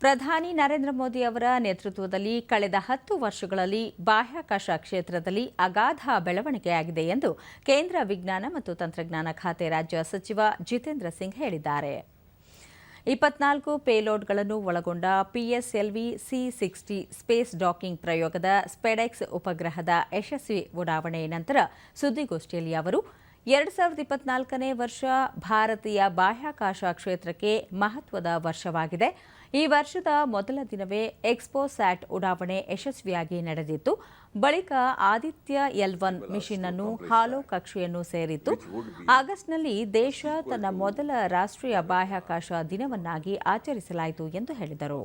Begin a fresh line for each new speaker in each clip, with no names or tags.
ಪ್ರಧಾನಿ ನರೇಂದ್ರ ಮೋದಿ ಅವರ ನೇತೃತ್ವದಲ್ಲಿ ಕಳೆದ ಹತ್ತು ವರ್ಷಗಳಲ್ಲಿ ಬಾಹ್ಯಾಕಾಶ ಕ್ಷೇತ್ರದಲ್ಲಿ ಅಗಾಧ ಬೆಳವಣಿಗೆಯಾಗಿದೆ ಎಂದು ಕೇಂದ್ರ ವಿಜ್ಞಾನ ಮತ್ತು ತಂತ್ರಜ್ಞಾನ ಖಾತೆ ರಾಜ್ಯ ಸಚಿವ ಜಿತೇಂದ್ರ ಸಿಂಗ್ ಹೇಳಿದ್ದಾರೆ. ಇಪ್ಪತ್ನಾಲ್ಕು ಪೇಲೋಡ್ಗಳನ್ನು ಒಳಗೊಂಡ PSLV C sixty space docking ಪ್ರಯೋಗದ ಸ್ಪೆಡೆಕ್ಸ್ ಉಪಗ್ರಹದ ಯಶಸ್ವಿ ಉಡಾವಣೆ ನಂತರ ಸುದ್ದಿಗೋಷ್ಠಿಯಲ್ಲಿ ಅವರು ಎರಡು ಸಾವಿರದ ಇಪ್ಪತ್ನಾಲ್ಕನೇ ವರ್ಷ ಭಾರತೀಯ ಬಾಹ್ಯಾಕಾಶ ಕ್ಷೇತ್ರಕ್ಕೆ ಮಹತ್ವದ ವರ್ಷವಾಗಿದೆ. ಈ ವರ್ಷದ ಮೊದಲ ದಿನವೇ ಎಕ್ಸ್ಪೋಸ್ಯಾಟ್ ಉಡಾವಣೆ ಯಶಸ್ವಿಯಾಗಿ ನಡೆದಿತ್ತು. ಬಳಿಕ ಆದಿತ್ಯ ಎಲ್ ಒನ್ ಮಿಷನ್ ಅನ್ನು ಹಾಲೋ ಕಕ್ಷೆಯನ್ನು ಸೇರಿತ್ತು. ಆಗಸ್ಟ್ನಲ್ಲಿ ದೇಶ ತನ್ನ ಮೊದಲ ರಾಷ್ಟ್ರೀಯ ಬಾಹ್ಯಾಕಾಶ ದಿನವನ್ನಾಗಿ ಆಚರಿಸಲಾಯಿತು ಎಂದು ಹೇಳಿದರು.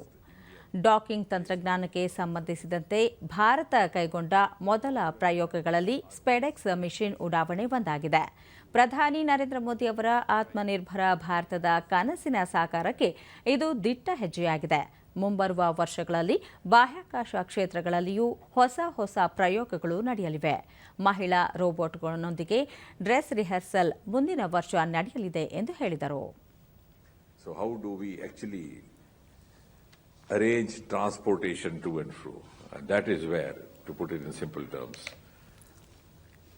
ಡಾಕಿಂಗ್ ತಂತ್ರಜ್ಞಾನಕ್ಕೆ ಸಂಬಂಧಿಸಿದಂತೆ ಭಾರತ ಕೈಗೊಂಡ ಮೊದಲ ಪ್ರಯೋಗಗಳಲ್ಲಿ ಸ್ಪೆಡೆಕ್ಸ್ ಮಿಷಿನ್ ಉಡಾವಣೆ ಒಂದಾಗಿದೆ. ಪ್ರಧಾನಿ ನರೇಂದ್ರ ಮೋದಿ ಅವರ ಆತ್ಮನಿರ್ಭರ ಭಾರತದ ಕನಸಿನ ಸಾಕಾರಕ್ಕೆ ಇದು ದಿಟ್ಟ ಹೆಜ್ಜೆಯಾಗಿದೆ. ಮುಂಬರುವ ವರ್ಷಗಳಲ್ಲಿ ಬಾಹ್ಯಾಕಾಶ ಕ್ಷೇತ್ರಗಳಲ್ಲಿಯೂ ಹೊಸ ಹೊಸ ಪ್ರಯೋಗಗಳು ನಡೆಯಲಿವೆ. ಮಹಿಳಾ ರೋಬೋಟ್ಗಳೊಂದಿಗೆ ಡ್ರೆಸ್ ರಿಹರ್ಸಲ್ ಮುಂದಿನ ವರ್ಷ ನಡೆಯಲಿದೆ ಎಂದು ಹೇಳಿದರು
So how do we actually arrange transportation to and fro? And that is where, to put it in simple terms,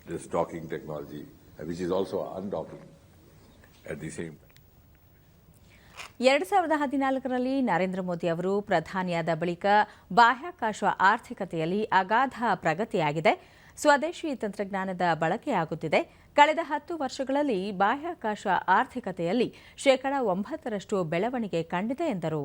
this docking technology, which is also undocking at the same time.
ಎರಡು ಸಾವಿರದ ಹದಿನಾಲ್ಕರಲ್ಲಿ ನರೇಂದ್ರ ಮೋದಿ ಅವರು ಪ್ರಧಾನಿಯಾದ ಬಳಿಕ ಬಾಹ್ಯಾಕಾಶ ಆರ್ಥಿಕತೆಯಲ್ಲಿ ಅಗಾಧ ಪ್ರಗತಿಯಾಗಿದೆ ಸ್ವದೇಶಿ ತಂತ್ರಜ್ಞಾನದ ಬಳಕೆಯಾಗುತ್ತಿದೆ ಕಳೆದ ಹತ್ತು ವರ್ಷಗಳಲ್ಲಿ ಬಾಹ್ಯಾಕಾಶ ಆರ್ಥಿಕತೆಯಲ್ಲಿ ಶೇಕಡಾ ಒಂಬತ್ತರಷ್ಟು ಬೆಳವಣಿಗೆ ಕಂಡಿದೆ ಎಂದರು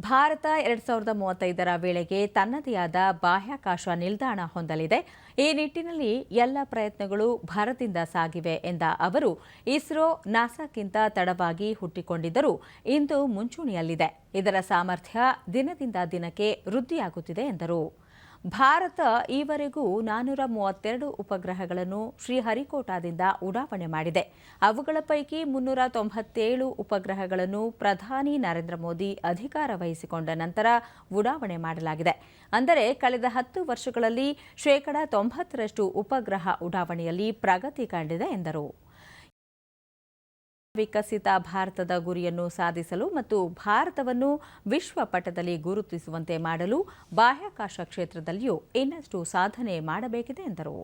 ಭಾರತ ಎರಡ್ ಸಾವಿರದ ಮೂವತ್ತೈದರ ವೇಳೆಗೆ ತನ್ನದೇ ಆದ ಬಾಹ್ಯಾಕಾಶ ನಿಲ್ದಾಣ ಹೊಂದಲಿದೆ. ಈ ನಿಟ್ಟಿನಲ್ಲಿ ಎಲ್ಲ ಪ್ರಯತ್ನಗಳು ಭರದಿಂದ ಸಾಗಿವೆ ಎಂದ ಅವರು, ಇಸ್ರೋ ನಾಸಾಕ್ಕಿಂತ ತಡವಾಗಿ ಹುಟ್ಟಿಕೊಂಡಿದ್ದರೂ ಇಂದು ಮುಂಚೂಣಿಯಲ್ಲಿದೆ. ಇದರ ಸಾಮರ್ಥ್ಯ ದಿನದಿಂದ ದಿನಕ್ಕೆ ವೃದ್ಧಿಯಾಗುತ್ತಿದೆ ಎಂದರು. ಭಾರತ ಈವರೆಗೂ ನಾನೂರ ಮೂವತ್ತೆರಡು ಉಪಗ್ರಹಗಳನ್ನು ಶ್ರೀಹರಿಕೋಟಾದಿಂದ ಉಡಾವಣೆ ಮಾಡಿದೆ. ಅವುಗಳ ಪೈಕಿ ಮುನ್ನೂರ ತೊಂಬತ್ತೇಳು ಉಪಗ್ರಹಗಳನ್ನು ಪ್ರಧಾನಿ ನರೇಂದ್ರ ಮೋದಿ ಅಧಿಕಾರ ವಹಿಸಿಕೊಂಡ ನಂತರ ಉಡಾವಣೆ ಮಾಡಲಾಗಿದೆ. ಅಂದರೆ ಕಳೆದ ಹತ್ತು ವರ್ಷಗಳಲ್ಲಿ ಶೇಕಡಾ ತೊಂಬತ್ತರಷ್ಟು ಉಪಗ್ರಹ ಉಡಾವಣೆಯಲ್ಲಿ ಪ್ರಗತಿ ಕಂಡಿದೆ ಎಂದರು. ವಿಕಸಿತ ಭಾರತದ ಗುರಿಯನ್ನು ಸಾಧಿಸಲು ಮತ್ತು ಭಾರತವನ್ನು ವಿಶ್ವ ಪಟದಲ್ಲಿ ಗುರುತಿಸುವಂತೆ ಮಾಡಲು ಬಾಹ್ಯಾಕಾಶ ಕ್ಷೇತ್ರದಲ್ಲಿಯೂ ಇನ್ನಷ್ಟು ಸಾಧನೆ ಮಾಡಬೇಕಿದೆ ಎಂದರು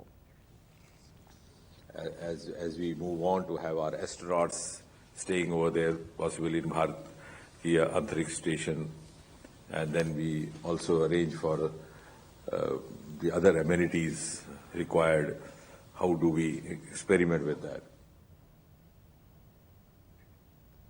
uh, required. How do we experiment with that?